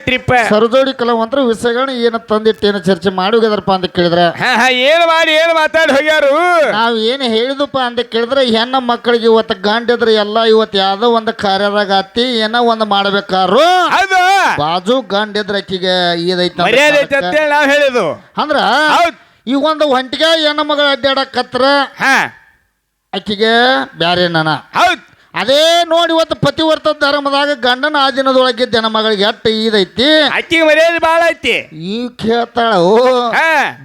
Trip ಸರಜೋಡಿ ಕಲಾವಂತರು ವಿಷಯಗಳನ್ನ ಏನ ತಂದಿಟ್ಟೇನ ಚರ್ಚೆ ಮಾಡುಗದ್ರಪ್ಪ ಅಂತ ಕೇಳಿದ್ರೆ ಏನ್ ಮಾಡಿ ಏನು ಮಾತಾಡಿ ಹೋಗ್ಯಾರು? ನಾವ್ ಏನ್ ಹೇಳಿದಪ್ಪ ಅಂತ ಕೇಳಿದ್ರೆ ಹೆಣ್ಣ ಮಕ್ಕಳಿಗೆ ಇವತ್ತು ಗಂಡಿದ್ರೆ ಎಲ್ಲ ಇವತ್ತು ಯಾವ್ದೋ ಒಂದು ಕಾರ್ಯದಾಗ ಹತ್ತಿ ಏನೋ ಒಂದು ಮಾಡ್ಬೇಕಾರು ಬಾಜು ಗಂಡಿದ್ರ ಆಕಿಗೆ ಇದೈತ ನಾವ್ ಹೇಳಿದು ಅಂದ್ರ ಹೌದು. ಈಗ ಒಂದು ಹೊಂಟಿಗೆ ಹೆಣ್ಣ ಮಗಳ ಅಡ್ಡಾಡಕತ್ರ ಹಾ. ಆಕಿಗೆ ಬ್ಯಾರೆ ನನ ಹೌದ್. ಅದೇ ನೋಡಿ ಇವತ್ತು ಪತಿವರ್ತ ಧರ್ಮದಾಗ ಗಂಡನ ಆ ದಿನದೊಳಗೆ ಜನ ಮಗಳಿಗೆ ಎಟ್ಟ ಇದೈತಿ ಅಕ್ಕಿಗೆ ಮರ್ಯಾದೆ ಭಾಳ ಐತಿ. ಈ ಕೇಳ್ತಾಳ ಓ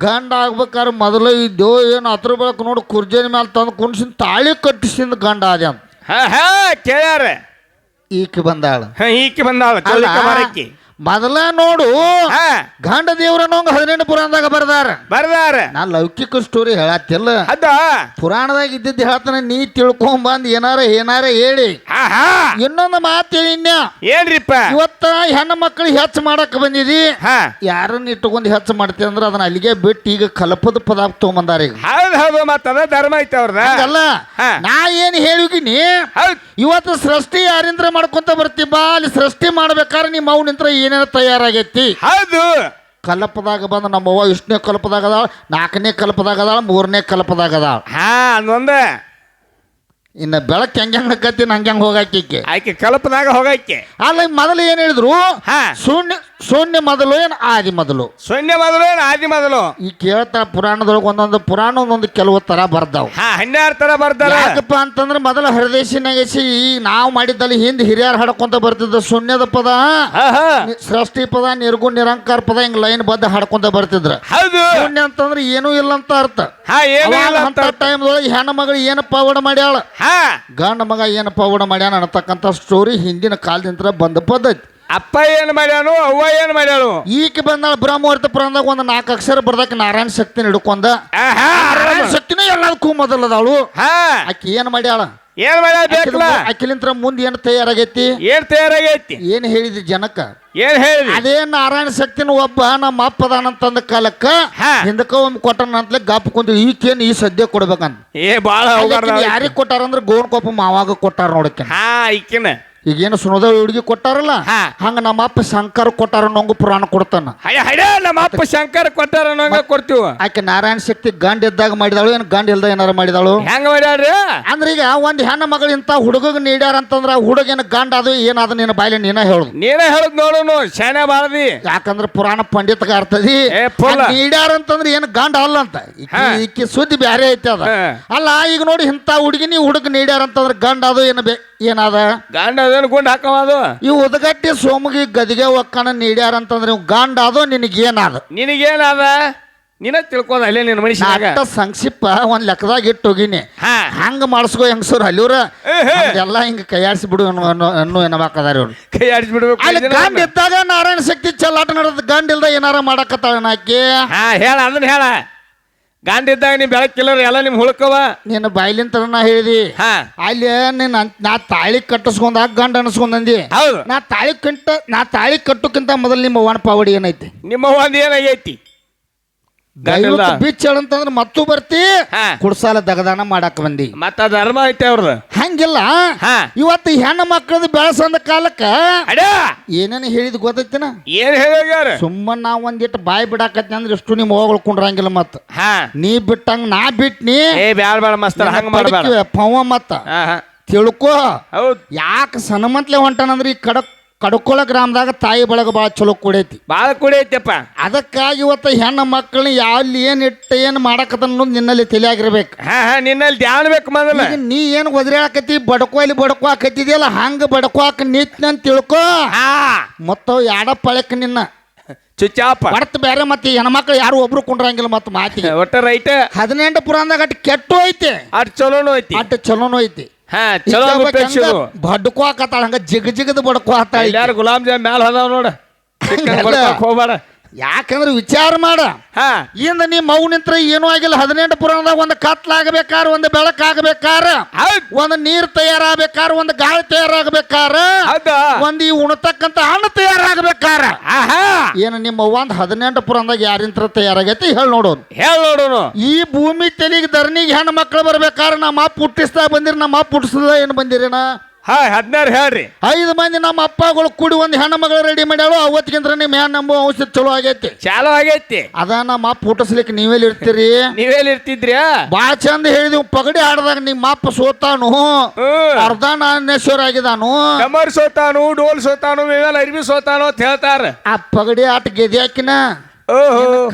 ಗಂಡ ಆಗ್ಬೇಕಾದ್ರೆ ಮೊದಲು ಇದ್ದೋ ಏನು ಅದ್ರ ಬೆಳಕು ನೋಡಿ ಕುರ್ಜನ ಮೇಲೆ ತಂದು ಕುಣ್ಸಿನ ತಾಳಿ ಕಟ್ಟಿಸಿದ ಗಂಡ ಆದ ಅಂತ. ಕೇಳ್ಯಾರ. ಈಕೆ ಬಂದಾಳ. ಈಕೆ ಬಂದಾಳ. ಮೊದಲ ನೋಡು. ಗಂಡ ದೇವ್ರನ್ನೋಂಗ ಹದಿನೆಂಟು ಪುರಾಣದಾಗ ಬರ್ದಾರ. ಬರ್ದಾರ. ನಾ ಲೌಕಿಕ ಸ್ಟೋರಿ ಹೇಳತ್ತಿಲ್ಲ. ಅದ ಪುರಾಣದಾಗ ಇದ್ದಿದ್ದು ಹೇಳ್ತಾನೆ ನೀ ತಿಳ್ಕೊಂಬಂದ್ ಏನಾರ ಏನಾರ ಹೇಳಿ. ಇನ್ನೊಂದು ಮಾತು ಇನ್ನ. ಏನ್ರಿಪ್ಪ? ಇವತ್ತ ಹೆಣ್ಣು ಮಕ್ಕಳು ಹೆಚ್ಚು ಮಾಡಕ್ ಬಂದಿದಿ. ಯಾರನ್ನ ಇಟ್ಟುಕೊಂಡು ಹೆಚ್ಚು ಮಾಡ್ತೀವಿ ಅಂದ್ರೆ ಅದನ್ನ ಅಲ್ಲಿಗೆ ಬಿಟ್ಟು ಈಗ ಕಲಪದ ಪದಾರ್ಥ ತಗೊಂಬಂದಾರ ಈಗ. ಹೌದು ಹೌದು ಮತ್ತ ಅದ ಧರ್ಮ ಐತೆ ಅವ್ರದ. ಅಲ್ಲ ನಾ ಏನು ಹೇಳಿಗಿನಿ? ಇವತ್ತು ಸೃಷ್ಟಿ ಯಾರಿಂದ್ರ ಮಾಡ್ಕೊಂತ ಬರ್ತಿ ಬಾ ಅಲ್ಲಿ ಸೃಷ್ಟಿ ಮಾಡ್ಬೇಕಾದ್ರೆ ನಿಮ್ಮ ಅವ್ ನಿಂತ್ರ ಏನೇನು ತಯಾರಾಗೈತಿ? ಹೌದು. ಕಲ್ಪದಾಗ ಬಂದ ನಮ್ಮ ಅವ್ವ ಇಷ್ಟನೇ ಕಲ್ಪದಾಗ ಅದಾಳ ನಾಲ್ಕನೇ ಕಲ್ಪದಾಗ ಅದಾಳ ಮೂರನೇ ಕಲ್ಪದಾಗ ಅದಾಳ ಹಾ ಅದೊಂದ ಇನ್ನು ಬೆಳಕ್ ಹೆಂಗೆ ಹೆಂಗೆ ಹಂಗೆ ಹಂಗೆ ಹೋಗಾಕಿಕ್ಕೆ ಆಕೆ ಕಲ್ಪದಾಗ ಹೋಗಾಕೆ. ಅಲ್ಲ ಮೊದಲು ಏನು ಹೇಳಿದ್ರು? ಹಾ. ಶೂನ್ಯ ಮೊದಲು ಏನು ಆದಿ ಮೊದಲು? ಶೂನ್ಯ ಮೊದಲು ಏನ್ ಆದಿ ಮೊದಲು? ಈ ಕೇಳ್ತಾ ಪುರಾಣದೊಳಗೆ ಒಂದೊಂದು ಪುರಾಣ ಒಂದೊಂದು ಕೆಲವು ತರ ಬರ್ದಾವ. ಹಾ ಹನ್ನೆರಡು ತರ ಬರ್ತಾರ ಯಾಕಪ್ಪ ಅಂತಂದ್ರೆ ಮೊದಲ ಹರದೇಶಿ ನಗಸಿ ಈ ನಾವು ಮಾಡಿದ್ದಲ್ಲಿ ಹಿಂದೆ ಹಿರಿಯರು ಹಾಡ್ಕೊಂತ ಬರ್ತಿದ್ದ ಶೂನ್ಯದ ಪದ. ಹಾ ಹಾ. ನಿ- ಸೃಷ್ಟಿ ಪದ ನಿರ್ಗುಣ ನಿರಂಕಾರ ಪದ ಹಿಂಗ್ ಲೈನ್ ಬದ್ದ ಹಾಡ್ಕೊಂತ ಬರ್ತಿದ್ರ. ಹೌದು. ಶೂನ್ಯ ಅಂತಂದ್ರೆ ಏನೂ ಇಲ್ಲ ಅಂತ ಅರ್ಥ. ಹಾ ಏನು ಇಲ್ಲ ಅಂತ ಅಂತ ಟೈಮ್ದೊಳಗೆ ಹೆಣ್ಣು ಮಗಳು ಏನು ಪಾವಡ ಮಾಡ್ಯಾಳ? ಹಾ. ಗಂಡ ಮಗ ಏನು ಪಾವಡ ಮಾಡ್ಯಾನ ಅನ್ನತಕ್ಕಂಥ ಸ್ಟೋರಿ ಹಿಂದಿನ ಕಾಲದಿಂದ ಬಂದ ಪದ್ಧತಿ. ಅಪ್ಪ ಏನ್ ಮಾಡ್ಯಾನು ಅವ್ವ ಏನ್ ಮಾಡ್ಯಾಳು? ಈಕೆ ಬಂದಾಳ ಬ್ರಹ್ಮವರ್ತ ಪುರಾಣದಾಗ ಒಂದು ನಾಲ್ಕು ಅಕ್ಷರ ಬರ್ದಕ್ಕೆ ನಾರಾಯಣ ಶಕ್ತಿನ ಹಿಡ್ಕೊಂಡ. ಆಹಾ, ನಾರಾಯಣ ಶಕ್ತಿನೇ ಎಲ್ಲದಕ್ಕೂ ಮೊದಲದವಳು. ಹಾ. ಆಕಿ ಏನ್ ಮಾಡ್ಯಾಳ? ಏನ್ ಮಾಡ್ಯಾಳ ಬೇಕಲ್ಲ ಅಖಿಲಿಂತ್ರ ಮುಂದೆ ಏನು ತಯಾರಾಗೈತಿ? ಏನ್ ತಯಾರಾಗೈತಿ? ಏನು ಹೇಳಿದ್ರಿ ಜನಕ್ಕ ಏನ್ ಹೇಳಿದ? ಅದೇ ನಾರಾಯಣ ಶಕ್ತಿನ ಒಬ್ಬ ನಮ್ಮ ಅಪ್ಪ ಅದಾನಂತಂದ ಕಾಲಕ್ಕ ಹಾ. ಹಿಂದಕ್ಕ ಒಮ್ಮೆ ಕೊಟ್ಟನ ಅಂತಲೇ ಗಪ್ ಕುಂತು ಈಕೇನು ಈ ಸದ್ಯ ಕೊಡ್ಬೇಕಂತ? ಏ ಬಾಳ ಹೋಗಾರ ಯಾರಿಗೆ ಕೊಟ್ಟಾರಂದ್ರ ಗೋನ್ ಕೊಪ್ಪ ಮಾವಾಗ ಕೊಟ್ಟಾರ ನೋಡಕ್ಕೆ ಹಾ ಇಕ್ಕಿನ ಈಗೇನು ಸುನೋದೇವ್ ಹುಡುಗಿ ಕೊಟ್ಟಾರಲ್ಲ? ಹಾ. ಹಂಗ ನಮ್ಮ ಅಪ್ಪ ಶಂಕರ್ ಕೊಟ್ಟಾರ ನಂಗು ಪುರಾಣ ಕೊಡ್ತಾನ. ಹಯ ನಮ್ಮ ಅಪ್ಪ ಶಂಕರ್ ಕೊಟ್ಟಾರ ನಂಗ ಕೊಡ್ತೀವ. ಆಕೆ ನಾರಾಯಣ ಶಕ್ತಿ ಗಂಡ ಇದ್ದಾಗ ಮಾಡಿದಾಳು ಏನು ಗಂಡ ಇಲ್ದ ಏನಾರ ಮಾಡಿದಾಳು? ಹೆಂಗ ಮಾಡ್ಯಾರ ಅಂದ್ರೆ ಈಗ ಒಂದ್ ಹೆಣ್ಣು ಮಗಳು ಇಂತ ಹುಡುಗಗ್ ನೀಡ್ಯಾರ ಅಂತಂದ್ರ ಹುಡುಗಿನ ಗಂಡ ಅದು ಏನಾದ ನಿನ್ನ ಬಾಯ್ಲಿ ನೀನ ಹೇಳುದು? ನೀನ ಹೇಳದ್ ನೋಡುನು ಶಾನೆ ಬಾರದಿ ಯಾಕಂದ್ರ ಪುರಾಣ ಪಂಡಿತಗ ಅರ್ಥದಿ ಏ, ಪುಲ್ಲ. ನೀಡ್ಯಾರ ಅಂತಂದ್ರ ಏನು ಗಂಡ ಅಲ್ಲ ಅಂತ. ಈಕಿ- ಹಾ. ಈಕಿ ಸುದ್ದಿ ಬ್ಯಾರೆ ಐತಿ ಅದ. ಹಾ. ಅಲ್ಲ ಈಗ ನೋಡಿ ಇಂತ ಹುಡುಗಿ ನೀ ಹುಡುಗ ನೀಡ್ಯಾರ ಅಂತಂದ್ರ ಗಂಡ ಅದು ಏನು ಬೇ ಏನಾದ ಗಂಡ ಅದೇನು ಗುಂಡ್ ಹಾಕವ ಅದು? ಈ ಉದಗಟ್ಟಿ ಸೋಮಗಿ ಗದಿಗೆ ಒಕ್ಕಣ ನೀಡ್ಯಾರ ಅಂತಂದ್ರೆ ಇವ್ ಗಂಡ ಅದು ನಿನಗೇನಾದ? ನಿನಗೇನದ? ನೀನ ತಿಳ್ಕೊಂಡ ಅಲ್ಲೇ ನಿನ್ನ ಮನುಷ್ಯ ಅಟ್ಟ ಸಂಕ್ಷಿಪ್ತ ಒಂದ್ ಲೆಕ್ಕದಾಗ ಇಟ್ಟು ಹೋಗಿನಿ ಹಾ. ಹಂಗ ಮಾಡಿಸ್ಕೋ ಹೆಂಗಸರು ಅಲ್ಲಿವ್ರ. ಎಲ್ಲ ಹಿಂಗ ಕೈಯಾಡಿಸಿ ಬಿಡು ಅನ್ನೋ ಅನ್ನೋ- ಅನ್ನೋ ಏನವಾಕದಾರ ಇವ್ರು. ಕೈ ಅಲ್ಲಿ. ಗಂಡ ಇದ್ದಾಗ ನಾರಾಯಣ ಶಕ್ತಿ ಚಲ್ಲಾಟ ನಡೆದ ಗಂಡ ಇಲ್ದ ಏನಾರ ಮಾಡಕತ್ತಾಳ ಹಾ ಹೇಳ ಅದನ್ನ ಹೇಳ. ಗಂಡ ಇದ್ದಾಗ ಬೆಳಕಿಲ್ಲರ ಎಲ್ಲ ನಿಮ್ ಹುಳ್ಕವ? ನಿನ್ನ ಬಾಯ್ಲಿಂತ ನಾ ಹೇಳಿದಿ. ಹಾ. ಅಲ್ಲಿ ನೀನ್ ಅನ್- ನಾ ತಾಳಿ ಕಟ್ಟಿಸ್ಕೊಂಡಾಗ ಗಂಡ ಅನ್ಸ್ಕೊಂಡಂದಿ. ಹೌದು. ನಾ ತಾಳಿ ಕಂಟ ನಾ ತಾಳಿ ಕಟ್ಟೋಕ್ಕಿಂತ ಮೊದಲು ನಿಮ್ಮ ಒಣ ಪಾವಡಿ ಏನೈತಿ? ನಿಮ್ಮ ಒಂದ್ ಏನಾಗೈತಿ? ಗಂಡ ಅಂತಂದ್ರೆ ಮತ್ತೂ ಬರ್ತಿ ಹಾ. ಕುಡ್ಸಾಲ ದಗದಾನ ಮಾಡಾಕ ಬಂದಿ. ಮತ್ತ ಧರ್ಮ ಐತೆ ಅವ್ರದ್ದು ಹಂಗಿಲ್ಲ. ಹಾ. ಇವತ್ತು ಹೆಣ್ಣು ಮಕ್ಕಳದ ಬೆಳಸಂದ ಕಾಲಕ್ಕ ಅಡ! ಏನೇನು ಹೇಳಿದ್ ಗೊತ್ತೈತಿನ? ಏನ್ ಹೇಳ್ಯಾರ ಸುಮ್ಮನೆ ನಾ ಒಂದಿಟ್ಟು ಬಾಯಿ ಬಿಡಾಕತ್ತಿ ಅಂದ್ರೆ ಇಷ್ಟು ನಿಮ್ಮ ಹೋಗಳು ಕುಂಡ್ರಂಗಿಲ್ಲ ಮತ್ತ. ಹಾ. ನೀ ಬಿಟ್ಟಂಗ ನಾ ಬಿಟ್ನಿ ಏ ಬ್ಯಾಡ ಮಸ್ತರ ಹಂಗ ಮಾಡಬೇಡ. ಪವ ಮತ್ತ. ಹಾ ಹಾ. ತಿಳ್ಕೊ. ಹೌದ್. ಯಾಕೆ ಸನಮಂತ್ಲೆ ಹೊಂಟನಂದ್ರೆ ಈ ಕಡಕ್ ಕಡ್ಕೊಳ ಗ್ರಾಮದಾಗ ತಾಯಿ ಬಳಗ ಭಾಳ ಚಲೋ ಕುಡೈತಿ. ಭಾಳ ಕುಡಿ ಐತೆಪ್ಪ ಅದಕ್ಕಾಗಿ ಇವತ್ತು ಹೆಣ್ಣು ಮಕ್ಕಳನ್ನ ಯಾವ್ಲಿ ಏನ್ ಇಟ್ಟು ಏನು ಮಾಡಕತ್ತ ಅನ್ನೋದು ನಿನ್ನಲ್ಲಿ ತಿಳಿಯಾಗಿರ್ಬೇಕು. ಹಾ ಹಾ ನಿನ್ನಲ್ಲಿ ಧ್ಯಾನ ಬೇಕು ಮೊದಲ. ಈಗ ನೀ ಏನು ಒದರಾಕತಿ ಬಡ್ಕೋ ಇಲ್ಲಿ ಬಡ್ಕೋ ಹಾಕತ್ತಿದೆಯಲ್ಲ ಹಂಗ ಬಡ್ಕೋಕ್ ನಿಂತ ತಿಳ್ಕೊ. ಹಾ. ಮತ್ತ ಯಾಡ ಪಳಕ್ ನಿನ್ನ. ಚುಚ್ಚಾಪ ಬರ್ತ ಬೇರೆ ಮತ್ತೆ ಹೆಣ್ಮಕ್ಳು ಯಾರು ಒಬ್ರು ಕುಂಡ್ರಂಗಿಲ್ಲ ಮತ್ತೆ ಮಾತಿಗೆ. ಒಟ್ಟ ರೈಟ್. ಹದಿನೆಂಟು ಪುರಾಣದಾಗ ಅಟ್ ಕೆಟ್ಟು ಐತಿ ಅಟ್ ಚಲೋನು ಐತಿ ಅಟ್ ಚಲೋನು ಐತಿ ಹಾ ಚಲೋ ಉಪಯೋಗಿಸೋದು ಬಡ್ಕೋ ಹಾಕತ್ತಾಳ ಹಂಗ ಜಿಗ್ ಜಿಗದ್ ಬಡ್ಕೋ ಹಾಕ್ತಾಳ ಎಲ್ಲಾರು ಗುಲಾಬ್ ಜಾಮ್ ಮ್ಯಾಲ ಅದಾವ ನೋಡ. ಹೋಗ್ಬೇಡ. ಯಾಕಂದ್ರೆ ವಿಚಾರ ಮಾಡ. ಹಾ. ಇಂದ ನೀ ಮೌ ನಿಂತ್ರ ಏನೂ ಆಗಿಲ್ಲ. ಹದಿನೆಂಟು ಪುರಾಣದಾಗ ಒಂದು ಕತ್ಲಾಗಬೇಕಾರ ಒಂದು ಬೆಳಕಾಗಬೇಕಾರ ಒಂದು ನೀರು ತಯಾರಾಗಬೇಕಾರ ಒಂದು ಗಾಳಿ ತಯಾರಾಗಬೇಕಾರ ಒಂದು ಈ ಉಣತಕ್ಕಂತ ಹಣ್ಣು ತಯಾರಾಗಬೇಕಾರ. ಆಹಾ. ಏನು ನಿಮ್ಮ ಒಂದ್ ಹದಿನೆಂಟು ಪುರಾಣದಾಗ ಯಾರಿಂತ್ರ ತಯಾರಾಗೈತಿ ಹೇಳಿ ನೋಡೋನು. ಹೇಳಿ ನೋಡೋನು. ಈ ಭೂಮಿ ತೆಲಿಗೆ ಧರಣಿಗೆ ಹೆಣ್ಣು ಮಕ್ಕಳು ಬರ್ಬೇಕಾರ ನಮ್ಮ ಅಪ್ಪ ಹುಟ್ಟಿಸ್ತಾ ಬಂದಿರಿ ನಮ್ಮ ಅಪ್ಪ ಹುಟ್ಟಿಸ್ದ ಏನು ಬಂದಿರೇನ? ಹಾ ಹದಿನಾರು ಹೇಳ್ರಿ. ಐದು ಮಂದಿ ನಮ್ಮ ಅಪ್ಪಗಳು ಕೂಡಿ ಒಂದು ಹೆಣ್ಣು ಮಗಳು ರೆಡಿ ಮಾಡ್ಯಾಳು ಅವತ್ತಿಗಿಂತ ನಿಮ್ಮ ಹೆಣ್ಣು ನಂಬೋ ಔಷಧ ಚಲೋ ಆಗೈತಿ. ಚಾಲು ಆಗೈತಿ. ಅದ ನಮ್ಮ ಅಪ್ಪ ಹುಟ್ಟಿಸ್ಲಿಕ್ಕೆ ನೀವೆಲ್ಲಿ ಇರ್ತೀರಿ? ನೀವೆಲ್ಲಿ ಇರ್ತಿದ್ರಿ? ಬಾ ಚಂದ ಹೇಳಿದ್ವಿ ಪಗಡಿ ಆಡ್ದಾಗ ನಿಮ್ಮ ಅಪ್ಪ ಸೋತಾನು ಅರ್ಧ ನಾನೇಶ್ವರ ಆಗಿದಾನು. ಕಮರ್ ಸೋತಾನು ಡೋಲ್ ಸೋತಾನು ಇವೆಲ್ಲ ಅರ್ಬಿ ಸೋತಾನು ಅಂತ ಹೇಳ್ತಾರ. ಆ ಪಗಡಿ ಆಟ ಗೆದ್ಯಾಕಿನ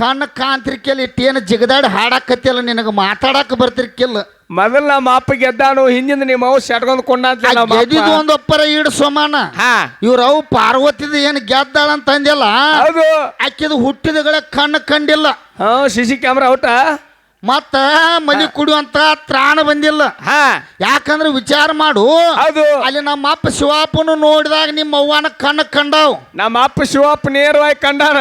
ಕಣ್ಣ ಇಟ್ಟು ಏನು ಜಿಗದಾಡಿ ಹಾಡಾಕತ್ತಿಲ್ಲ ನಿನಗೆ ಮಾತಾಡಕ್ಕೆ ಬರ್ತಿರ್ಕಿಲ್ಲ. ಮೊದಲ್ ನಮ್ಮ ಅಪ್ಪ ಗೆದ್ದಾನು ಹಿಂದಿಂದ ನಿಮ್ಮ ಅವ್ ಸೆಟ್ಕೊಂಡು ನಮ್ಮ ಗೆದ್ದಿದ್ದು ಒಂದು ಒಂದೊಪ್ಪರ ಈಡ್ ಸಮಾನ. ಹಾ. ಇವ್ರ ಅವು ಪಾರ್ವತಿದ ಏನು ಗೆದ್ದಾಳ ಅಂತ ಅಂದಿಲ್ಲ ಹೌದು. ಆಕಿದು ಹುಟ್ಟಿದಗಳ ಕಣ್ಣು ಕಂಡಿಲ್ಲ. ಹಾ ಸಿಸಿ ಕ್ಯಾಮ್ರಾ ಔಟ? ಮತ್ತ ಮಲಿ ಕುಡಿಯುವಂತ ತ್ರಾಣ ಬಂದಿಲ್ಲ. ಹಾ. ಯಾಕಂದ್ರೆ ವಿಚಾರ ಮಾಡು. ಹೌದು. ಅಲ್ಲಿ ನಮ್ಮ ಅಪ್ಪ ಶಿವಾಪನು ನೋಡಿದಾಗ ನಿಮ್ಮ ಅವ್ವನ ಕಣ್ಣು ಕಂಡಾವ್. ನಮ್ಮ ಅಪ್ಪ ಶಿವಪ್ಪ ನೇರವಾಗಿ ಕಂಡಾನ.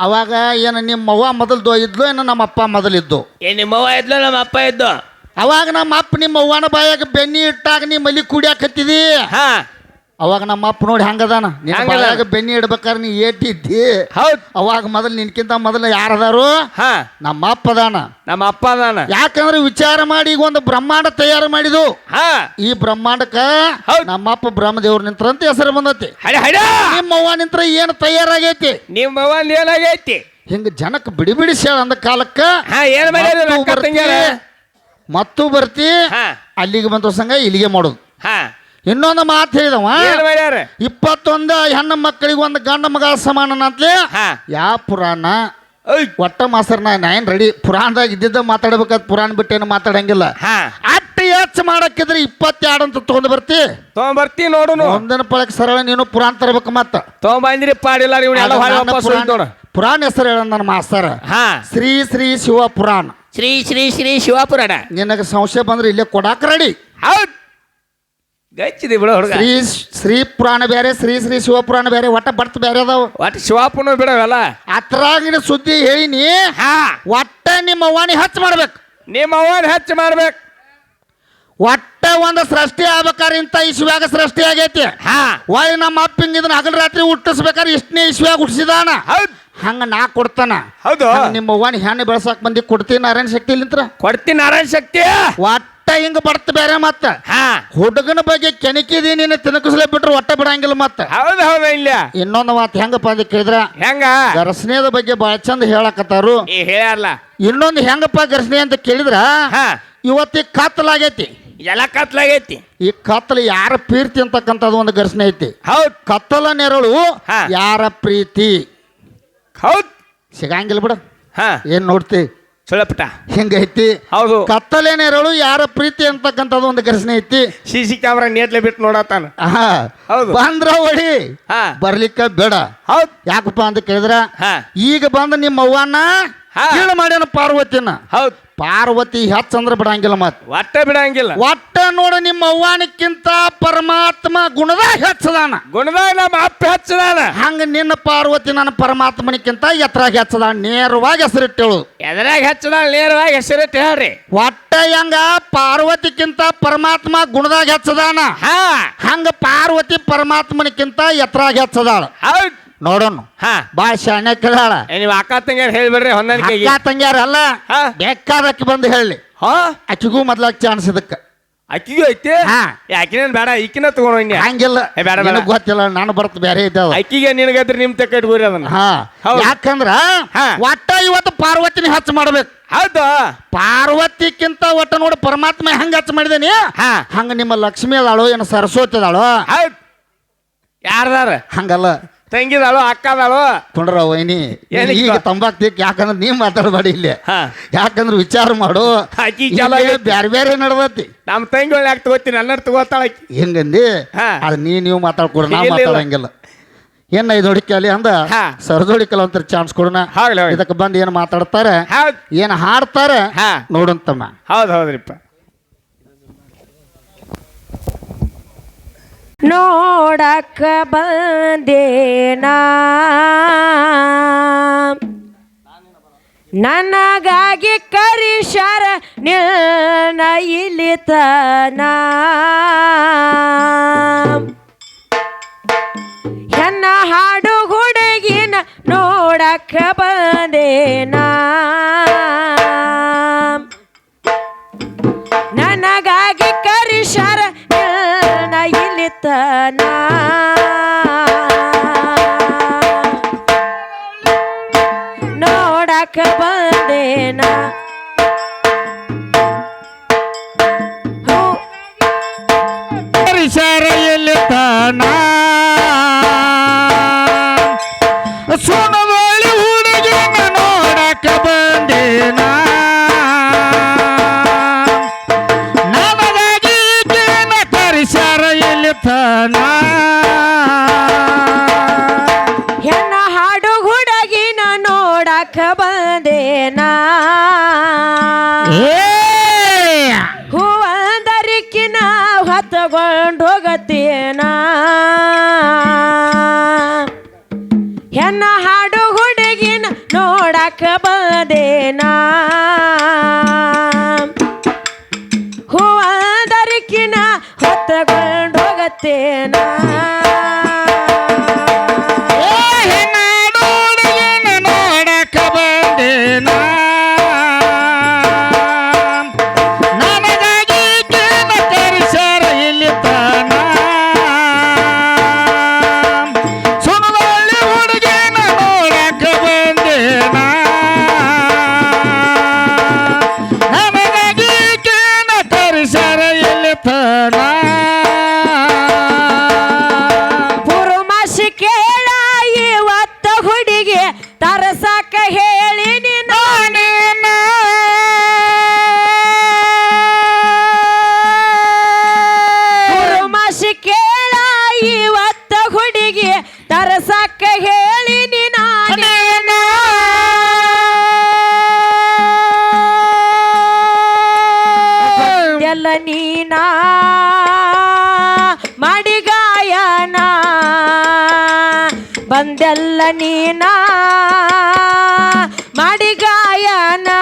ಅವಾಗ ಏನು ನಿಮ್ಮ ಅವ್ವ ಮೊದಲು ಇದ್ಲು ಏನ ನಮ್ಮ ಅಪ್ಪ ಮೊದಲಿದ್ದು? ಏ ನಿಮ್ಮವ್ವ ಇದ್ಲು ನಮ್ಮ ಅಪ್ಪ ಇದ್ದು? ಅವಾಗ ನಮ್ಮ ಅಪ್ಪ ನಿಮ್ಮ ಅವ್ವನ ಬಾಯಾಗ ಬೆನ್ನಿ ಇಟ್ಟಾಗ ನೀ ಮಲಿ ಕುಡಿಯಾಕತ್ತಿದಿ? ಹಾ. ಅವಾಗ ನಮ್ಮ ಅಪ್ಪ ನೋಡಿ ಹಂಗದಾನ. ನಿನ್ನ. ಬಾಯಾಗ ಬೆನ್ನಿ ಇಡ್ಬೇಕಾದ್ರೆ ನೀ ಏಟಿದ್ದಿ ಹೌದ್. ಅವಾಗ ಮೊದಲು ನಿನ್ಕಿಂತ ಮೊದಲು ಯಾರದಾರು? ಹಾ. ನಮ್ಮ ಅಪ್ಪ ಅದಾನ. ನಮ್ಮ ಅಪ್ಪ ಅದಾನ. ಯಾಕಂದ್ರೆ ವಿಚಾರ ಮಾಡಿ ಈಗ ಒಂದು ಬ್ರಹ್ಮಾಂಡ ತಯಾರು ಮಾಡಿದು. ಹಾ. ಈ ಬ್ರಹ್ಮಾಂಡಕ್ಕ ನಮ್ಮ ಅಪ್ಪ ಬ್ರಹ್ಮದೇವ್ರ ನಿಂತ್ರಂತ ಹೆಸರು ಬಂದತಿ. ಹಡ ಹಡ! ನಿಮ್ಮ ಅವ್ವ ನಿಂತ್ರ ಏನು ತಯಾರಾಗೈತಿ? ನಿಮ್ಮವ್ವ ಏನಾಗೈತಿ? ಹಿಂಗ ಜನಕ್ಕೆ ಬಿಡಿ ಬಿಡಿಸ್ಯಾಳ ಅಂದ ಕಾಲಕ್ಕ. ಹಾ ಏನ್ ಮಾಡ್ಯಾರ ತಂಗ್ಯಾರ? ಮತ್ತು ಬರ್ತಿ ಹಾ. ಅಲ್ಲಿಗೆ ಬಂದ ಸಂಗ ಇಲ್ಲಿಗೆ ಮಾಡೋದು. ಹಾ. ಇನ್ನೊಂದು ಮಾತು ಹೇಳಿದವ ಏನ್ ಮಾಡ್ಯಾರ? ಇಪ್ಪತ್ತೊಂದು ಹೆಣ್ಣು ಮಕ್ಕಳಿಗೆ ಒಂದು ಗಂಡ ಮಗ ಸಮಾನ ಅಂತಲೇ ಹಾ. ಯಾ ಪುರಾಣ? ಒಟ್ಟ ಮಾಸ್ತರ್ ನಾ ಏನ್ ರೆಡಿ ಪುರಾಣದಾಗ ಇದ್ದಿದ್ದ ಮಾತಾಡ್ಬೇಕಾದ್ ಪುರಾಣ ಬಿಟ್ಟೇನು ಮಾತಾಡಂಗಿಲ್ಲ. ಹಾ. ಅಟ್ಟ ಹೆಚ್ಚು ಮಾಡಕ್ಕಿದ್ರೆ ಇಪ್ಪತ್ತೆರಡು ಅಂತ ತಗೊಂಡ್ ಬರ್ತಿ ತೊಗೊಂಬರ್ತಿ ನೋಡು ಒಂದಿನ ಪಳಕ್ ಸರಳ ನೀನು ಪುರಾಣ ತರಬೇಕು ಮತ್ತ. ತೊಗೊಂಬಂದ್ರಿ ಪಾಡಿಲ್ಲ ಅದು ನನ್ನ ವಾಪಸ್ ಪುರಾಣ- ಪುರಾಣ ಹೆಸರು ಹೇಳ ನನ್ನ ಮಾಸ್ತರ. ಹಾ. ಶ್ರೀ ಶ್ರೀ ಶಿವ ಪುರಾಣ. ಶ್ರೀ ಶ್ರೀ ಶ್ರೀ ಶಿವಪುರಾಣ ನಿನಗೆ ಸಂಶಯ ಬಂದ್ರೆ ಇಲ್ಲೇ ಕೊಡಾಕ ರೆಡಿ ಹೌದ್. ಗಚ್ಚಿದೆ ಬಿಡ ಹುಡುಗ. ಶ್ರೀ ಶ್ರೀ ಪುರಾಣ ಬೇರೆ ಶ್ರೀ ಶ್ರೀ ಶಿವಪುರಾಣ ಬೇರೆ ಒಟ್ಟ ಬರ್ತ ಬೇರೆ ಅದಾವ. ಒಟ್ಟು ಶಿವಪುರ ಬಿಡವಲ್ಲ? ಅತ್ರಾಗಿನ ಸುದ್ದಿ ಹೇಳಿನಿ ಹಾ. ಒಟ್ಟ ನಿಮ್ಮ ವಾಣಿ ಹಚ್ಚ ಮಾಡ್ಬೇಕು. ನಿಮ್ಮ ಅವನ್ ಹೆಚ್ಚು ಮಾಡ್ಬೇಕು. ಒಟ್ಟ ಒಂದು ಸೃಷ್ಟಿ ಆಗ್ಬೇಕಾದ್ರೆ ಇಂಥ ಇಶ್ವ್ಯಾಗ ಸೃಷ್ಟಿ ಆಗೈತಿ. ಹಾ. ಒಯ್ ನಮ್ಮ ಅಪ್ಪಿಂಗ್ ಇದನ್ನ ಹಗಲ್ ರಾತ್ರಿ ಹುಟ್ಟಿಸ್ಬೇಕಾದ್ರೆ ಇಷ್ಟನೇ ಇಶ್ವ್ಯಾಗ ಹುಟ್ಟಿಸಿದಾನ. ಹಂಗ ನಾ ಕೊಡ್ತಾನ. ಹೌದು. ನಿಮ್ಮ ಅವ್ವನ ಹೆಣ್ಣು ಬೆಳ್ಸಾಕ್ ಬಂದಿ ಕೊಡ್ತೀನಿ ನಾರಾಯಣ ಶಕ್ತಿ ಇಲ್ಲಿಂತ್ರ? ಕೊಡ್ತೀನಿ ನಾರಾಯಣ ಶಕ್ತಿ. ಒಟ್ಟ ಹಿಂಗ ಬರ್ತ ಬೇರೆ ಮತ್ತ. ಹಾ. ಹುಡುಗನ ಬಗ್ಗೆ ಕೆಣಕಿದಿ ನೀನು ತಿನಕಿಸ್ಲೇ ಬಿಟ್ರು ಒಟ್ಟ ಬಿಡಂಗಿಲ್ಲ ಮತ್ತ. ಹೌದು ಹೌದು ಇಲ್ಲ. ಇನ್ನೊಂದು ಮಾತು ಹೆಂಗಪ್ಪ ಅಂತ ಕೇಳಿದ್ರ? ಹೆಂಗ? ಗರಸನೇದ ಬಗ್ಗೆ ಬಹಳ ಚಂದ ಹೇಳಕತ್ತಾರು. ಹೇಳಲ್ಲ ಇನ್ನೊಂದು ಹೆಂಗಪ್ಪ ಗರಸನೆ ಅಂತ ಕೇಳಿದ್ರ? ಹಾ. ಇವತ್ತಿ ಕತ್ತಲಾಗೈತಿ. ಎಲ್ಲ ಕತ್ಲಾಗೈತಿ. ಈ ಕತ್ತಲು ಯಾರ ಪ್ರೀತಿ ಅಂತಕ್ಕಂಥದ್ದು ಒಂದು ಘರ್ಷಣೆ ಐತಿ. ಹೌದು. ಕತ್ತಲ ನೆರಳು ಹಾ. ಯಾರ ಪ್ರೀತಿ? ಹೌದ್. ಸಿಗಂಗಿಲ್ಲ ಬಿಡ. ಹಾ. ಏನ್ ನೋಡ್ತಿ? ಸುಳಪಟ ಹೆಂಗೈತಿ ಹೌದು. ಕತ್ತಲೆ ನೆರಳು ಯಾರ ಪ್ರೀತಿ ಅಂತಕ್ಕಂಥದ್ದು ಒಂದು ಘರ್ಷಣೆ ಐತಿ. ಸಿ ಸಿ ಕ್ಯಾಮ್ರಾ ನೇತ್ಲೆ ಬಿಟ್ಟು ನೋಡತ್ತಾನ. ಆಹಾ. ಹೌದು. ಬಂದ್ರ ಹೊಡಿ. ಹಾ. ಬರ್ಲಿಕ್ಕ ಬೇಡ. ಹೌದು. ಯಾಕಪ್ಪ ಅಂತ ಕೇಳಿದ್ರ? ಹಾ. ಈಗ ಬಂದ ನಿಮ್ಮ ಅವ್ವನ. ಕೀಳು ಮಾಡ್ಯಾನ ಪಾರ್ವತಿನ. ಹೌದು. ಪಾರ್ವತಿ ಹೆಚ್ಚಂದ್ರ ಬಿಡಂಗಿಲ್ಲ ಮತ್. ಒಟ್ಟ ಬಿಡಂಗಿಲ್ಲ. ಒಟ್ಟ ನೋಡ ನಿಮ್ಮ ಅವ್ವಾನಕ್ಕಿಂತ ಪರಮಾತ್ಮ ಗುಣದ ಹೆಚ್ಚದಾನ. ಗುಣದಾಗ ನಮ್ಮ ಅಪ್ಪ ಹೆಚ್ಚದಾನ ಹಂಗ ನಿನ್ನ ಪಾರ್ವತಿ ನನ್ನ ಪರಮಾತ್ಮನಿಕ್ಕಿಂತ ಎತ್ತರಾಗ ಹೆಚ್ಚದಾನ ನೇರವಾಗಿ ಹೆಸರಿಟ್ಟೇಳು ಎದರಾಗ ಹಚ್ಚದಾನ ನೇರವಾಗಿ ಹೆಸರಿಟ್ಟು ಹೇಳ್ರಿ. ಒಟ್ಟ ಹೆಂಗ ಪಾರ್ವತಿಕ್ಕಿಂತ ಪರಮಾತ್ಮ ಗುಣದಾಗ ಹೆಚ್ಚದಾನ. ಹಾ. ಹಂಗ ಪಾರ್ವತಿ ಪರಮಾತ್ಮನಿಕ್ಕಿಂತ ಎತ್ತರಾಗ ಹೆಚ್ಚದಾಳ. ಹೌದ್. ನೋಡೋಣ. ಹಾ. ಬಾಳ ಶಾಣೆ ಕೇಳಾಳ ಏ, ನೀವು ಅಕ್ಕ ತಂಗ್ಯಾರ ಹೇಳ್ಬಿಡ್ರಿ ಹೊಂದಾಣಿಕೆ ಅಕ್ಕ ತಂಗ್ಯಾರ ಅಲ್ಲ ಹಾ. ಬೇಕಾದಕ್ಕೆ ಬಂದು ಹೇಳಿ. ಹಾ. ಆಕಿಗೂ ಮೊದ್ಲಾಗ ಚಾನ್ಸ್ ಇದಕ್ಕೆ ಅಕ್ಕಿಗೂ ಐತಿ? ಹಾ. ಯಾಕಿನೇನ್ ಬೇಡ ಈಕಿನ ತಗೊಂಡ್ ಹಂಗಿಲ್ಲ. ಏ, ಬೇಡ, ಬೇಡ. ನಿನಗ್ ಗೊತ್ತಿಲ್ಲ ನಾನು ಬರ್ತ ಬೇರೆ ಇದ್ದಾವ ಅಕ್ಕಿಗೆ ನಿನಗದ್ರಿ ನಿಮ್ ತಕ್ಕ ಇಟ್ಕೋರಿ ಅದನ್ನ. ಹಾ. ಹೌದು. ಯಾಕಂದ್ರ ಹಾ. ಒಟ್ಟ ಇವತ್ತು ಪಾರ್ವತಿನ ಹಚ್ಚ ಮಾಡ್ಬೇಕು. ಹೌದು? ಪಾರ್ವತಿಕ್ಕಿಂತ ಒಟ್ಟ ನೋಡಿ ಪರಮಾತ್ಮ ಹೆಂಗ ಹಚ್ಚ ಮಾಡಿದೇನಿ? ಹಾ. ಹಂಗ ನಿಮ್ಮ ಲಕ್ಷ್ಮಿ ಅದಾಳು ಏನು ಸರಸ್ವತಿ ಅದಾಳು ಹೌದ್. ಯಾರ್ದಾರ? ಹಂಗಲ್ಲ. ತಂಗಿದಾಳು ಅಕ್ಕದಾಳು. ಕುಂಡ್ರ ವೈನಿ ಏನಕ್ಕೆ? ಈಗ ತಂಬಾಕ್ ತಿಕ್ ಯಾಕಂದ್ರೆ ನೀ ಮಾತಾಡಬೇಡಿ ಇಲ್ಲಿ ಹಾ. ಯಾಕಂದ್ರೆ ವಿಚಾರ ಮಾಡು. ಆಕಿ. ಬ್ಯಾರೆ ಬೇರೆ ನಡ್ದತಿ. ನಮ್ಮ ತಂಗಿ ಯಾಕೆ ತಗೋತೀನಿ? ಅನ್ನರ್ ತಗೋತಾಳ ಆಕಿ. ಹೆಂಗಂದಿ? ಹಾ. ಅದು ನೀ ನೀವು ಮಾತಾಡ್ಕೊಡು ನಾ ಇಲ್ಲ, ಇಲ್ಲ. ಮಾತಾಡಂಗಿಲ್ಲ. ಏನ್ ಐದು ಹೊಡಿಕಲಿ ಅಂದ? ಹಾ. ಸರದೊಡಿಕಲ್ ಅಂತ ಚಾನ್ಸ್ ಕೊಡೋಣ. ಹೋಗ್ಲಿ. ಇದಕ್ಕೆ ಬಂದು ಏನು ಮಾತಾಡ್ತಾರೆ? ಹೌದ್. ಏನು ಹಾಡ್ತಾರೆ? ಹಾ. ನೋಡಂತಮ್ಮ ಹೌದು ಹೌದ್ರಿಪ್ಪ. ನೋಡಕ್ಕ ಬಂದೇನಾ? ನನಗಾಗಿ ಕರಿಶರ ನಿನ್ನ ಇಲ್ಲಿ ತನ ಹೆಣ್ಣ ಹಾಡು ಹುಡುಗಿನ ನೋಡಕ್ಕ ಬಂದೇನಾ? ನನಗಾಗಿ ಕರಿಶರ ಸನಾ ನೋಡಕ ಬಂದೇನ. ಸರ ಎಲ್ಲಿ ತಾನಾ ಹೆಣ್ಣ ಹಾಡು ಹುಡುಗಿನ ನೋಡಕ ಬಂದೇನ? ಹೂವಂದರಿಕಿನ ಹೊತ್ತಗೊಂಡು ಹೋಗತ್ತೇನ? ಹೆಣ್ಣ ಹಾಡು ಹುಡುಗಿನ ನೋಡಕ ಬಂದೇನಾ? ಅಂದೆಲ್ಲ ನೀನಾ ಮಾಡಿ ಗಾಯನಾ.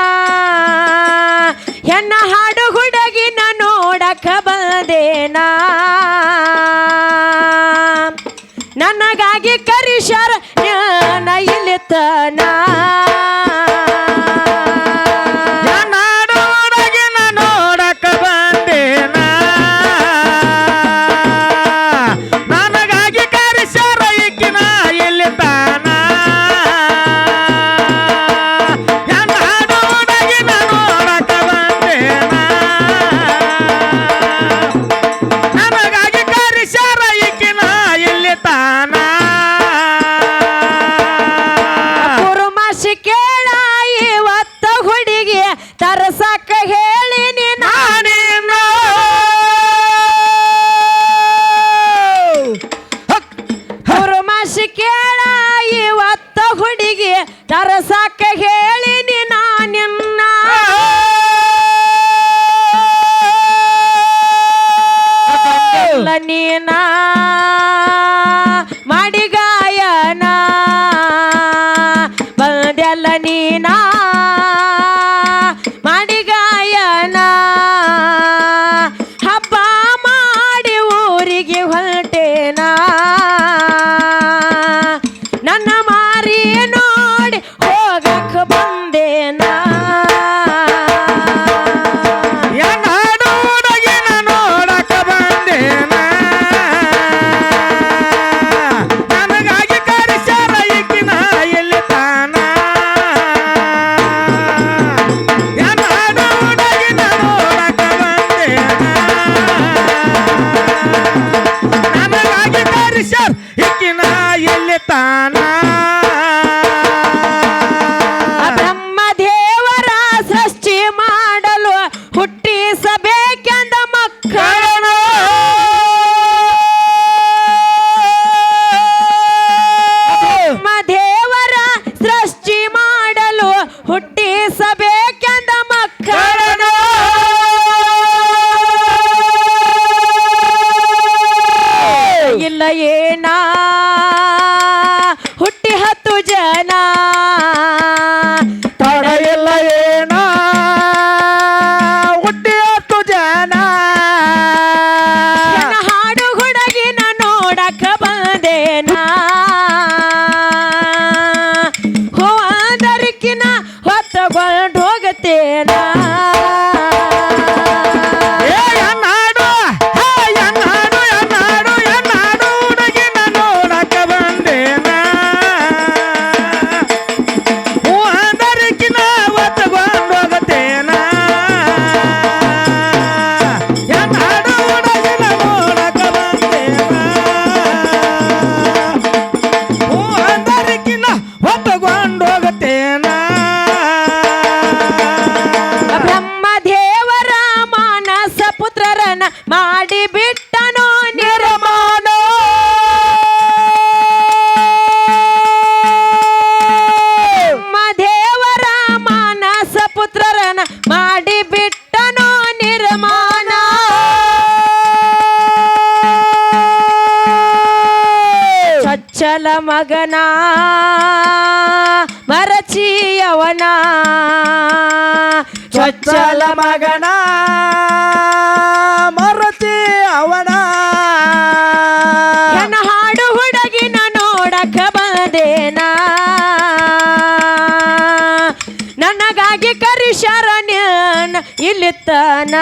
ಇಲ್ಲಿತನ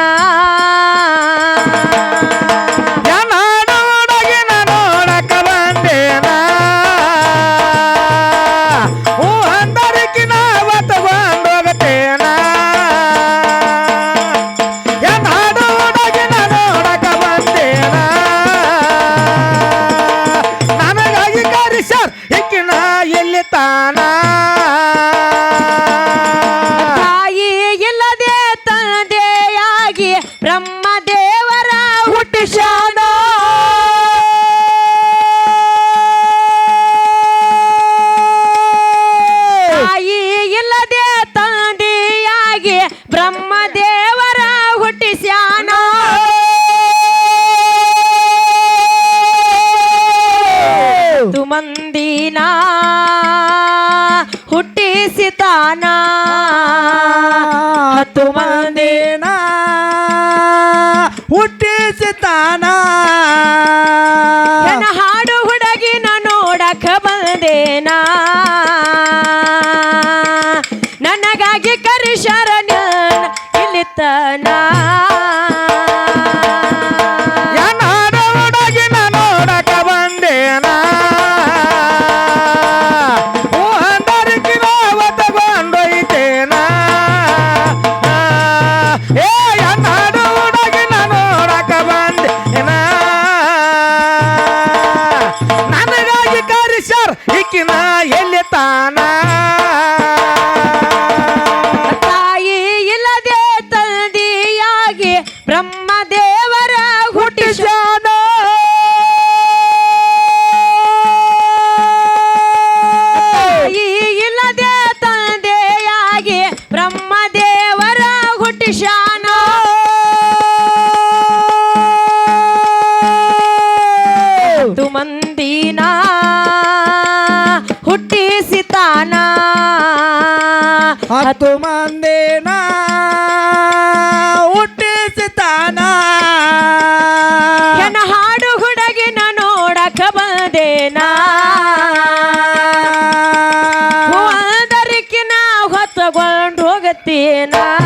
ಹುಟ್ಟಿಸಿತಾನ. ನನ್ನ ಹಾಡು ಹುಡುಗಿನ ನೋಡಕ ಬಂದೇನ. ಹೋತಗೊಂಡು ಹೋಗತ್ತೇನಾ.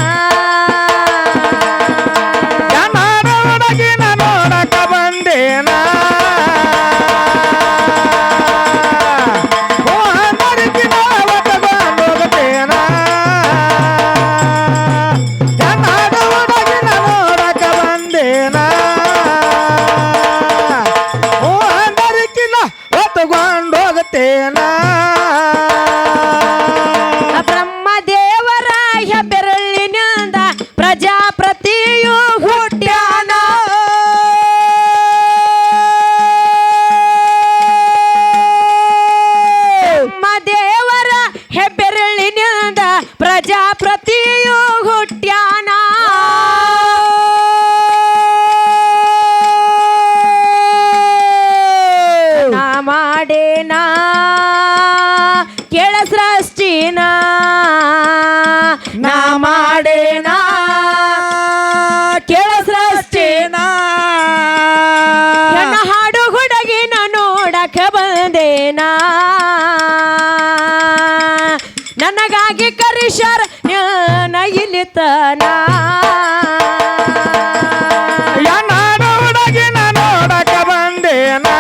And I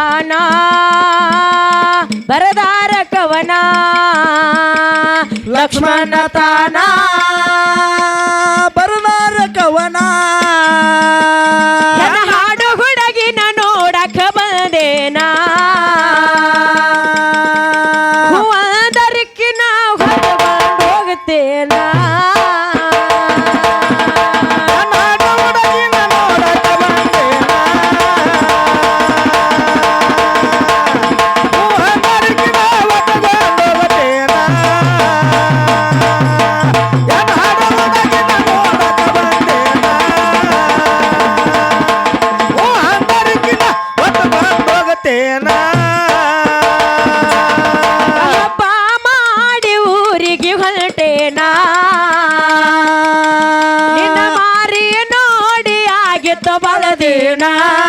ಗಾನ ಬರದಾರ ಕವನ ಲಕ್ಷ್ಮಣ ತಾನ ಬರದಾರ ಕವನ. ಹಾಡು ಹುಡುಗಿನ ನೋಡಕ ಬಂದೇನಾ? night.